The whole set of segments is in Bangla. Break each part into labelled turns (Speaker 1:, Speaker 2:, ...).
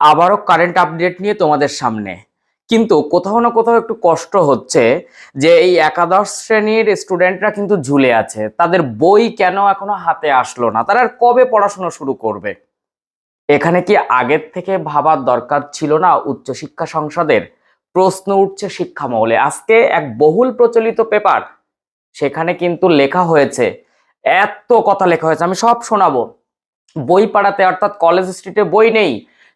Speaker 1: আবারও কারেন্ট আপডেট নিয়ে তোমাদের সামনে। কিন্তু কোথাও না কোথাও একটু কষ্ট হচ্ছে যে এই একাদশ শ্রেণির স্টুডেন্টরা কিন্তু ঝুলে আছে। তাদের বই কেন এখনও হাতে আসলো না? তারা আর কবে পড়াশোনা শুরু করবে? এখানে কি আগের থেকে ভাবার দরকার ছিল না উচ্চশিক্ষা সংসদের? প্রশ্ন উঠছে শিক্ষা মহলে আজকে এক বহুল প্রচলিত পেপার সেখানে কিন্তু লেখা হয়েছে, এত কথা লেখা হয়েছে। আমি সব শোনাবো। বই পাড়াতে অর্থাৎ কলেজ স্ট্রিটে বই নেই।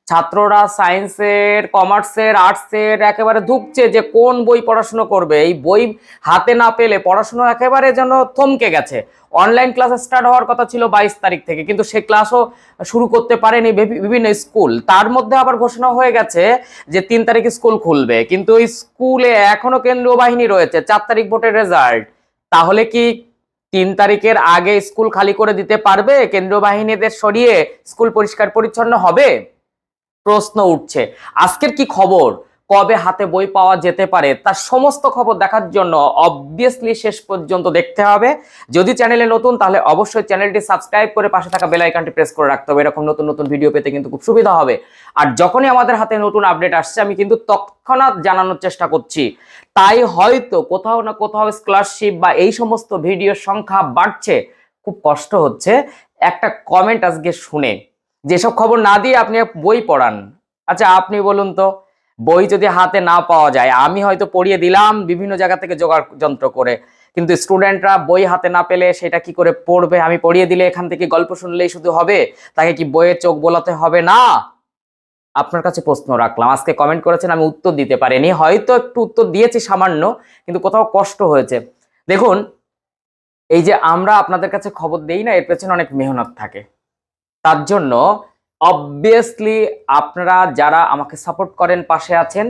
Speaker 1: ছাত্ররা সায়েন্সের, কমার্সের, আর্টসের একেবারে ধুকছে যে কোন বই পড়াশুনো করবে। এই বই হাতে না পেলে পড়াশুনো একেবারে যেন থমকে গেছে। অনলাইন ক্লাস স্টার্ট হওয়ার কথা ছিল বাইশ তারিখ থেকে, কিন্তু সে ক্লাসও শুরু করতে পারেনি বিভিন্ন স্কুল। তার মধ্যে আবার ঘোষণা হয়ে গেছে যে তিন তারিখ স্কুল খুলবে। কিন্তু স্কুলে এখনও কেন্দ্রীয় বাহিনী রয়েছে, চার তারিখ ভোটের রেজাল্ট তাহলে কি তিন তারিখের আগে স্কুল খালি করে দিতে পারবে? কেন্দ্রীয় বাহিনীদের সরিয়ে স্কুল পরিষ্কার পরিচ্ছন্ন হবে? প্রশ্ন উঠছে। আজকের কি খবর? কবে হাতে বই পাওয়া যেতে পারে? তার সমস্ত খবর দেখার জন্য অবভিয়াসলি শেষ পর্যন্ত দেখতে হবে। যদি চ্যানেলে নতুন, তাহলে অবশ্যই চ্যানেলটি সাবস্ক্রাইব করে পাশে থাকা বেল আইকনটি প্রেস করে রাখতে হবে। এরকম নতুন নতুন ভিডিও পেতে কিন্তু খুব সুবিধা হবে। আর যখনই আমাদের হাতে নতুন আপডেট আসছে, আমি কিন্তু তৎক্ষণাৎ জানানোর চেষ্টা করছি। তাই হয়তো কোথাও না কোথাও স্কলারশিপ বা এই সমস্ত ভিডিওর সংখ্যা বাড়ছে। খুব কষ্ট হচ্ছে। একটা কমেন্ট আজকে শুনে। যেসব খবর না দিয়ে আপনি বই পড়ান। আচ্ছা আপনি বলুন তো, বই যদি হাতে না পাওয়া যায়, আমি হয়তো পড়িয়ে দিলাম বিভিন্ন জায়গা থেকে জোগাড় যন্ত্র করে, কিন্তু স্টুডেন্টরা বই হাতে না পেলে সেটা কি করে পড়বে? আমি পড়িয়ে দিলে এখান থেকে গল্প শুনলেই শুধু হবে? তাকে কি বইয়ের চোখ বোলাতে হবে না? আপনার কাছে প্রশ্ন রাখলাম। আজকে কমেন্ট করেছেন, আমি উত্তর দিতে পারিনি। হয়তো একটু উত্তর দিয়েছি সামান্য, কিন্তু কোথাও কষ্ট হয়েছে। দেখুন, এই যে আমরা আপনাদের কাছে খবর দেই না, এর পেছনে অনেক মেহনত থাকে। তার জন্য অবভিয়াসলি আপনারা যারা আমাকে সাপোর্ট করেন, পাশে আছেন,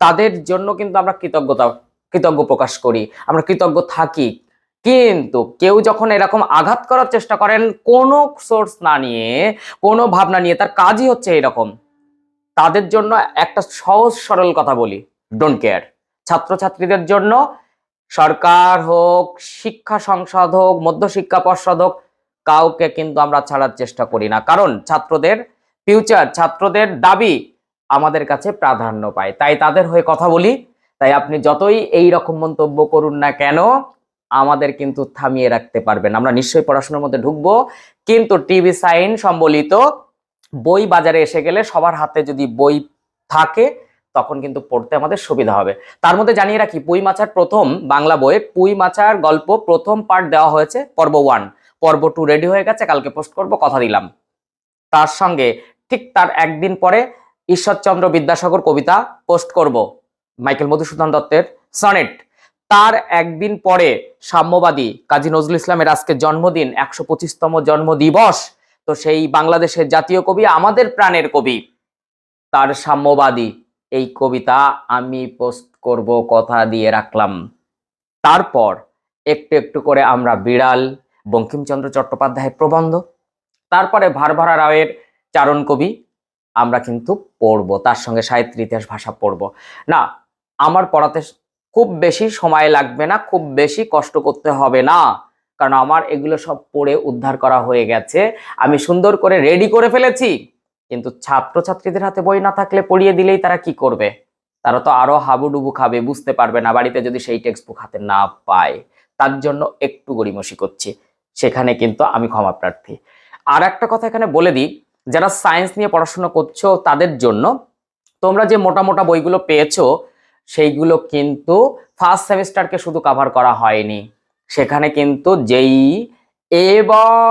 Speaker 1: তাদের জন্য কিন্তু আমরা কৃতজ্ঞতা, কৃতজ্ঞ প্রকাশ করি, আমরা কৃতজ্ঞ থাকি। কিন্তু কেউ যখন এরকম আঘাত করার চেষ্টা করেন, কোনো সোর্স না নিয়ে, কোনো ভাবনা নিয়ে, তার কাজই হচ্ছে এরকম। তাদের জন্য একটা সহজ, সরল কথা বলি ডোন্ট কেয়ার ছাত্রছাত্রীদের জন্য সরকার হোক, শিক্ষা সংসদ হোক, মধ্যশিক্ষা পর্ষদ হোক কাউকে কিন্তু আমরা ছাড়ার চেষ্টা করি না। কারণ ছাত্রদের ফিউচার ছাত্রদের দাবি আমাদের কাছে প্রাধান্য পায়। তাই তাদের হয়ে কথা বলি। তাই আপনি যতই এই রকম মন্তব্য করুন না কেন, আমাদের কিন্তু থামিয়ে রাখতে পারবেন। আমরা নিশ্চয়ই পড়াশোনার মধ্যে ঢুকবো। কিন্তু টিভি সাইন সম্বলিত বই বাজারে এসে গেলে সবার হাতে যদি বই থাকে, তখন কিন্তু পড়তে আমাদের সুবিধা হবে। তার মধ্যে জানিয়ে রাখি, পুই মাছার প্রথম বাংলা বইয়ে পুই মাছার গল্প প্রথম পার্ট দেওয়া হয়েছে, পর্ব ওয়ান পর্ব টু রেডি হয়ে গেছে, কালকে পোস্ট করব, কথা দিলাম। তার সঙ্গে ঠিক তার একদিন পরে ঈশ্বরচন্দ্র বিদ্যাসাগর কবিতা পোস্ট করব, মাইকেল মধুসূদন দত্তের সনেট তার একদিন পরে সাম্যবাদী কাজী নজরুল ইসলামের আজকে জন্মদিন, একশো পঁচিশতম জন্মদিবস, তো সেই বাংলাদেশের জাতীয় কবি আমাদের প্রাণের কবি। তার সাম্যবাদী এই কবিতা আমি পোস্ট করব, কথা দিয়ে রাখলাম। তারপর একটু একটু করে আমরা বিড়াল বঙ্কিমচন্দ্র চট্টোপাধ্যায়ের প্রবন্ধ, তারপরে ভারভারা রাওয়ের চারণ কবি, আমরা কিন্তু পড়ব, তার সঙ্গে সাহিত্য ইতিহাস ভাষা পড়ব। না, আমার পড়াতে খুব বেশি সময় লাগবে না, খুব বেশি কষ্ট করতে হবে না, কারণ আমার এগুলো সব পড়ে উদ্ধার করা হয়ে গেছে। আমি সুন্দর করে রেডি করে ফেলেছি, কিন্তু ছাত্রছাত্রীদের হাতে বই না থাকলে পড়িয়ে দিলেই তারা কি করবে? তারা তো আরও হাবুডুবু খাবে, বুঝতে পারবে না, বাড়িতে যদি সেই টেক্সট বুক হাতে না পায়, তার জন্য একটু গড়িমসি করছি। সেখানে কিন্তু আমি ক্ষমা প্রার্থী। আর একটা কথা এখানে বলে দিই, যারা সায়েন্স নিয়ে পড়াশোনা করছ তাদের জন্য, তোমরা যে মোটা মোটা বইগুলো পেয়েছ, সেইগুলো কিন্তু ফার্স্ট সেমিস্টারকে শুধু কভার করা হয়নি। সেখানে কিন্তু যেই এবং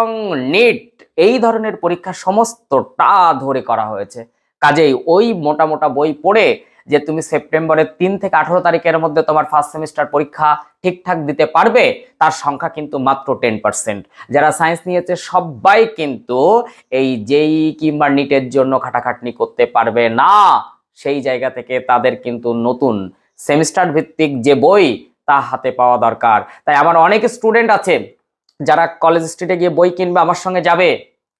Speaker 1: নিট এই ধরনের পরীক্ষা সমস্তটা ধরে করা হয়েছে। কাজেই ওই মোটা মোটা বই পড়ে যে তুমি সেপ্টেম্বরের তিন থেকে আঠারো তারিখের মধ্যে তোমার ফার্স্ট সেমিস্টার পরীক্ষা ঠিকঠাক দিতে পারবে, তার সংখ্যা কিন্তু মাত্র টেন পার্সেন্ট যারা সায়েন্স নিয়েছে সবাই কিন্তু এই যেই কিংবা নিটের জন্য খাটাখাটনি করতে পারবে না, সেই জায়গা থেকে তাদের কিন্তু নতুন সেমিস্টার ভিত্তিক যে বই তা হাতে পাওয়া দরকার। তাই আমার অনেক স্টুডেন্ট আছে, যারা কলেজ স্ট্রিটে গিয়ে বই কিনবে, আমার সঙ্গে যাবে।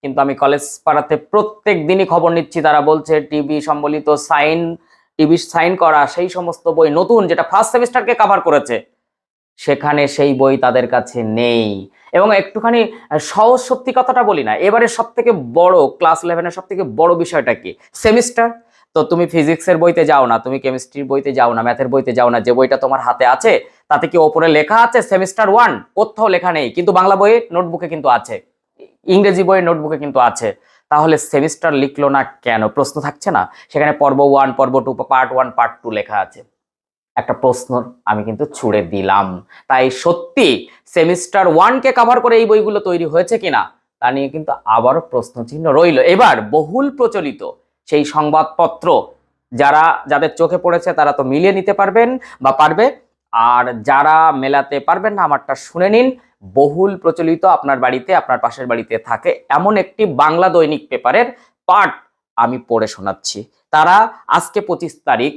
Speaker 1: কিন্তু আমি কলেজ পাড়াতে প্রত্যেক দিনই খবর নিচ্ছি, তারা বলছে টিভি সম্বলিত সাইন টিভি সাইন করা সেই সমস্ত বই নতুন যেটা ফার্স্ট সেমিস্টারকে কভার করেছে, সেখানে সেই বই তাদের কাছে নেই। এবং একটুখানি সহজ সত্যি কথাটা বলি না, এবারে সব থেকে বড় ক্লাস ইলেভেনের সব থেকে বড় বিষয়টা কি? সেমিস্টার। তো তুমি ফিজিক্সের বইতে যাও না, তুমি কেমিস্ট্রির বইতে যাও না ম্যাথের বইতে যাও না, যে বইটা তোমার হাতে আছে, তাতে কি ওপরে লেখা আছে সেমিস্টার ওয়ান? কোথাও লেখা নেই, কিন্তু বাংলা বইয়ে নোটবুকে কিন্তু আছে। ইংরেজি বইয়ের নোটবুকে কিন্তু আছে। তাহলে সেমিস্টার লিখলো না কেন? প্রশ্ন থাকছে না? সেখানে পর্ব ওয়ান পর্ব two part one part two লেখা আছে। একটা প্রশ্ন আমি কিন্তু ছুড়ে দিলাম। তাই সত্যি সেমিস্টার ওয়ানকে কভার করে এই বইগুলো তৈরি হয়েছে কিনা, তা নিয়ে কিন্তু আবারও প্রশ্নচিহ্ন রইল। এবার বহুল প্রচলিত সেই সংবাদপত্র, যারা, যাদের চোখে পড়েছে তারা তো মিলিয়ে নিতে পারবেন বা পারবে, আর যারা মেলাতে পারবেন না, আমারটা শুনে নিন। বহুল প্রচলিত আপনার বাড়িতে, আপনার পাশের বাড়িতে থাকে এমন একটি বাংলা দৈনিক পেপারের পাঠ আমি পড়ে শোনাচ্ছি। তারা আজকে পঁচিশ তারিখ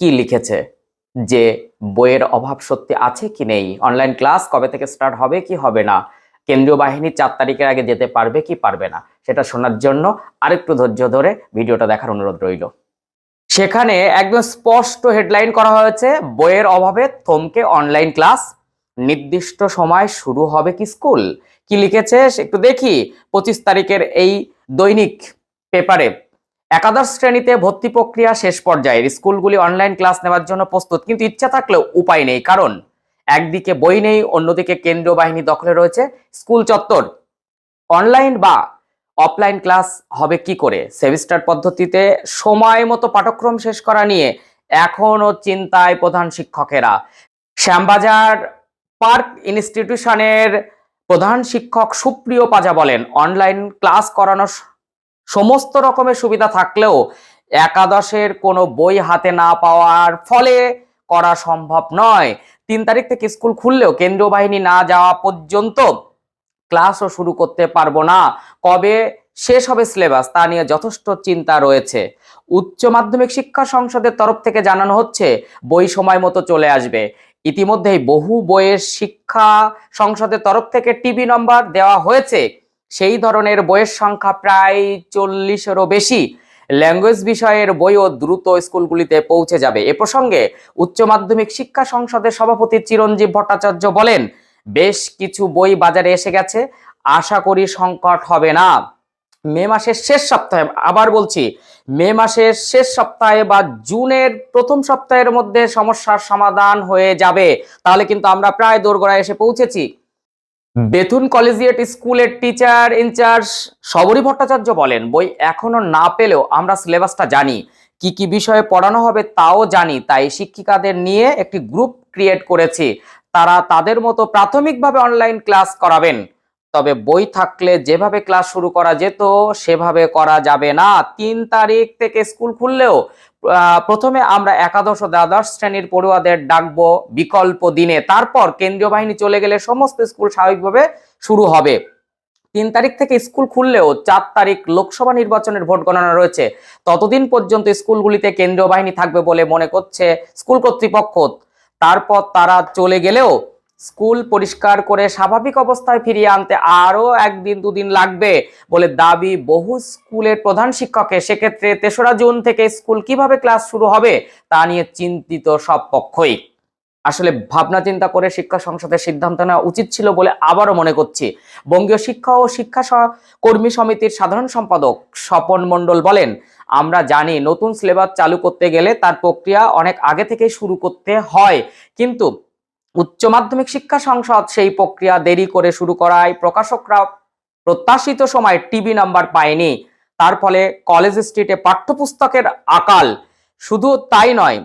Speaker 1: কি লিখেছে? যে বইয়ের অভাব সত্যি আছে কি নেই? অনলাইন ক্লাস কবে থেকে স্টার্ট হবে, কি হবে না? কেন্দ্রীয় বাহিনী চার তারিখের আগে যেতে পারবে, কি পারবে না? সেটা শোনার জন্য আরেকটু ধৈর্য ধরে ভিডিওটা দেখার অনুরোধ রইল। সেখানে একদম স্পষ্ট হেডলাইন করা হয়েছে, বইয়ের অভাবে থমকে অনলাইন ক্লাস নির্দিষ্ট সময় শুরু হবে কি স্কুল? কি লিখেছে? একটু দেখি। পঁচিশ তারিখের এই দৈনিক পেপারে। একাদশ শ্রেণীতে ভর্তি প্রক্রিয়া শেষ পর্যায়ের। স্কুলগুলি অনলাইন ক্লাস নেওয়ার জন্য প্রস্তুত। কিন্তু ইচ্ছা থাকলেও উপায় নেই। কারণ একদিকে বই নেই, অন্যদিকে কেন্দ্রীয় বাহিনী দখলে রয়েছে। স্কুল চত্বর। অনলাইন বা অফলাইন ক্লাস হবে কি করে? সেমিস্টার পদ্ধতিতে সময় মতো পাঠক্রম শেষ করা নিয়ে এখনও চিন্তায় প্রধান শিক্ষকেরা। শ্যামবাজার পার্ক ইনস্টিটিউশনের প্রধান শিক্ষক সুপ্রিয় পাজা বলেন, অনলাইন ক্লাস করানোর সমস্ত রকমের সুবিধা থাকলেও একাদশের কোনো বই হাতে না পাওয়ার ফলে করা সম্ভব নয়। তিন তারিখ থেকে স্কুল খুললেও কেন্দ্রীয় বাহিনী না যাওয়া পর্যন্ত ক্লাসও শুরু করতে পারব না। কবে শেষ হবে সিলেবাস তা নিয়ে যথেষ্ট চিন্তা রয়েছে। উচ্চ মাধ্যমিক শিক্ষা সংসদের তরফ থেকে জানানো হচ্ছে, বই সময় মতো চলে আসবে। ইতিমধ্যেই বহু বইয়ের শিক্ষা সংসদের তরফ থেকে টিভি নম্বর দেওয়া হয়েছে। সেই ধরনের বইয়ের সংখ্যা প্রায় চল্লিশেরও বেশি। ল্যাঙ্গুয়েজ বিষয়ের বইও দ্রুত স্কুলগুলিতে পৌঁছে যাবে। এ প্রসঙ্গে উচ্চ মাধ্যমিক শিক্ষা সংসদের সভাপতি চিরঞ্জীব ভট্টাচার্য বলেন, বেশ কিছু বই বাজারে এসে গেছে। আশা করি সংকট হবে না। মে মাসের শেষ সপ্তাহে আবার বলছি মে মাসের শেষ সপ্তাহে বা জুনের প্রথম সপ্তাহের মধ্যে সমস্যার সমাধান হয়ে যাবে। তাহলে কিন্তু আমরা প্রায় দোরগোড়ায় এসে পৌঁছেছি। বেথুন কলেজিয়েট স্কুলের teacher in charge Sabari Bhattacharya বলেন বই এখনও না পেলেও আমরা সিলেবাসটা জানি। কি কি বিষয়ে পড়ানো হবে তাও জানি। তাই শিক্ষিকাদের নিয়ে একটি গ্রুপ ক্রিয়েট করেছি। তারা তাদের মতো প্রাথমিকভাবে অনলাইন ক্লাস করাবেন। তবে বই থাকলে যেভাবে ক্লাস শুরু করা যেত, সেভাবে করা যাবে না। তিন তারিখ থেকে স্কুল খুললেও প্রথমে আমরা একাদশ দ্বাদশ শ্রেণির পড়ুয়াদের ডাকবো বিকল্প দিনে। তারপর কেন্দ্রীয় বাহিনী চলে গেলে সমস্ত স্কুল স্বাভাবিকভাবে শুরু হবে। তিন তারিখ থেকে স্কুল খুললেও চার তারিখ লোকসভা নির্বাচনের ভোট গণনা রয়েছে। ততদিন পর্যন্ত স্কুলগুলিতে কেন্দ্রীয় বাহিনী থাকবে বলে মনে করছে স্কুল কর্তৃপক্ষ। তারপর তারা চলে গেলেও স্কুল পরিষ্কার করে স্বাভাবিক অবস্থায় ফিরিয়ে আনতে আরও একদিন, দুদিন লাগবে বলে দাবি বহু স্কুলের প্রধান শিক্ষকের। সেক্ষেত্রে তেসরা জুন থেকে স্কুল কীভাবে ক্লাস শুরু হবে তা নিয়ে চিন্তিত সব পক্ষই। আসলে ভাবনা চিন্তা করে শিক্ষা সংসদের সিদ্ধান্ত নেওয়া উচিত ছিল বলে আবারও মনে করছি। বঙ্গীয় শিক্ষা ও শিক্ষা কর্মী সমিতির সাধারণ সম্পাদক স্বপন মণ্ডল বলেন, আমরা জানি নতুন সিলেবাস চালু করতে গেলে তার প্রক্রিয়া অনেক আগে থেকেই শুরু করতে হয়, কিন্তু উচ্চ মাধ্যমিক শিক্ষা সংসদ সেই প্রক্রিয়া দেরি করে শুরু করায় প্রকাশকরা প্রত্যাশিত সময় টিভি নাম্বার পায়নি। তার ফলে কলেজ স্ট্রিটে পাঠ্যপুস্তকের আকাল। শুধু তাই নয়,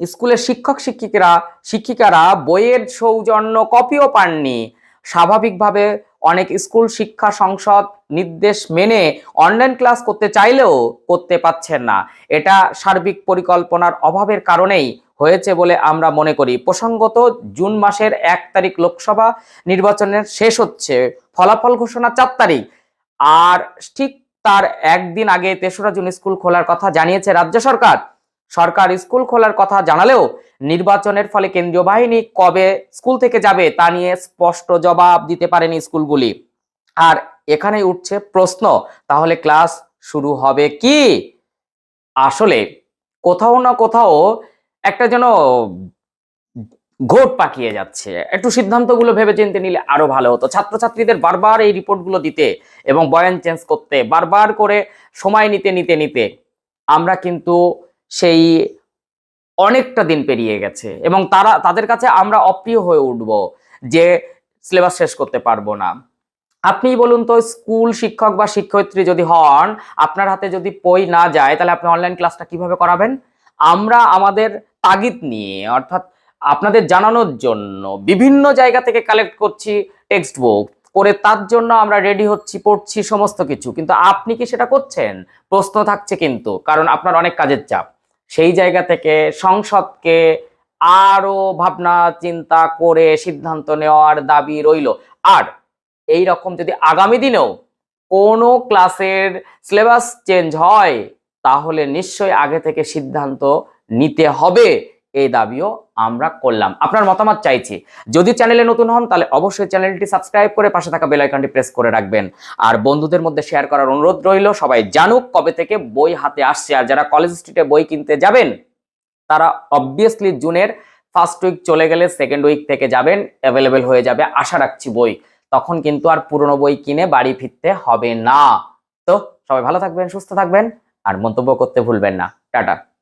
Speaker 1: স্কুলের শিক্ষক শিক্ষিকারা শিক্ষিকারা বইয়ের সৌজন্য কপিও পাননি। স্বাভাবিকভাবে অনেক স্কুল শিক্ষা সংসদ নির্দেশ মেনে অনলাইন ক্লাস করতে চাইলেও করতে পাচ্ছেন না। এটা সার্বিক পরিকল্পনার অভাবের কারণেই হয়েছে বলে আমরা মনে করি। প্রসঙ্গত, জুন মাসের এক তারিখ লোকসভা নির্বাচনের শেষ হচ্ছে। ফলাফল ঘোষণা চার তারিখ। আর ঠিক তার একদিন আগে তেসরা জুন স্কুল খোলার কথা জানিয়েছে রাজ্য সরকার। সরকার স্কুল খোলার কথা জানালেও নির্বাচনের ফলে কেন্দ্রীয় বাহিনী কবে স্কুল থেকে যাবে তা নিয়ে স্পষ্ট জবাব দিতে পারেনি স্কুলগুলি। আর এখানেই উঠছে প্রশ্ন, তাহলে ক্লাস শুরু হবে কি? আসলে কোথাও না কোথাও একটা যেন ঘোট পাকিয়ে যাচ্ছে। একটু সিদ্ধান্তগুলো ভেবে চিনতে নিলে আরও ভালো হতো। ছাত্রছাত্রীদের বারবার এই রিপোর্টগুলো দিতে এবং বয়ান চেঞ্জ করতে, বারবার করে সময় নিতে নিতে নিতে আমরা কিন্তু সেই অনেকটা দিন পেরিয়ে গেছে এবং তারা, তাদের কাছে আমরা অপ্রিয় হয়ে উঠব যে সিলেবাস শেষ করতে পারব না। আপনি বলুন তো, স্কুল শিক্ষক বা শিক্ষয়িত্রী যদি হন, আপনার হাতে যদি বই না যায়, তাহলে আপনি অনলাইন ক্লাসটা কীভাবে করাবেন? আমরা আমাদের তাগিদ নিয়ে, অর্থাৎ আপনাদের জানানোর জন্য বিভিন্ন জায়গা থেকে কালেক্ট করছি টেক্সট বুক করে তার জন্য আমরা রেডি হচ্ছি, পড়ছি সমস্ত কিছু। কিন্তু আপনি কি সেটা করছেন? প্রশ্ন থাকছে কিন্তু, কারণ আপনার অনেক কাজের চাপ। সেই জায়গা থেকে সংসদকে আরও ভাবনা, চিন্তা করে সিদ্ধান্ত নেওয়ার দাবি রইল। আর এই রকম যদি আগামী দিনেও কোনো ক্লাসের সিলেবাস চেঞ্জ হয় তাহলে নিশ্চয়ই আগে থেকে সিদ্ধান্ত নিতে হবে। এই দাবিও আমরা করলাম। আপনার মতামত চাইছি। যদি চ্যানেলে নতুন হন, তাহলে অবশ্যই চ্যানেলটি সাবস্ক্রাইব করে পাশে থাকা বেল আইকনটি প্রেস করে রাখবেন। আর বন্ধুদের মধ্যে শেয়ার করার অনুরোধ রইল, সবাই জানুক কবে থেকে বই হাতে আসছে। আর যারা কলেজ স্ট্রিটে বই কিনতে যাবেন, তারা অবভিয়াসলি জুনের ফার্স্ট উইক চলে গেলে সেকেন্ড উইক থেকে যাবেন অ্যাভেলেবেল হয়ে যাবে আশা রাখছি বই। তখন কিন্তু আর পুরনো বই কিনে বাড়ি ফিরতে হবে না। তো সবাই ভালো থাকবেন, সুস্থ থাকবেন। আর মন্তব্য করতে ভুলবেন না। টাটা।